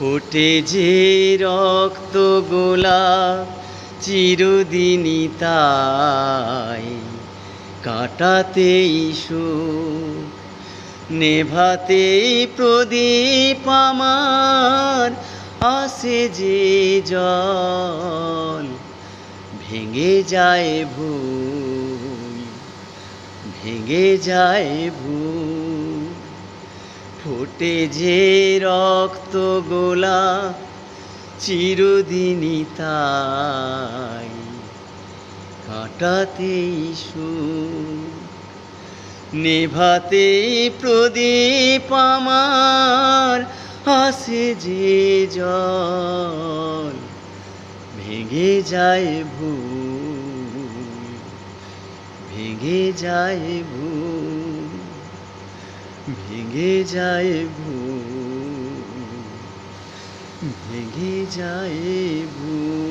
ফোটে যে রক্ত গোলাপ চিরদিনই তাই কাটাতেই সুখ নেভাতেই প্রদীপ আমার আসে যে জল, ভেঙে যায় ভুল, ভেঙে যায় ভুল। ফোটে যে রক্ত গোলা চিরদিনই তাই কাটাতেই সুখ নেভাতেই প্রদীপ আমার আসে যে জল, ভেঙে যায় ভুল ভেঙে যায় ভুল ভেঙে যায় ভুল ভেঙে যায় ভুল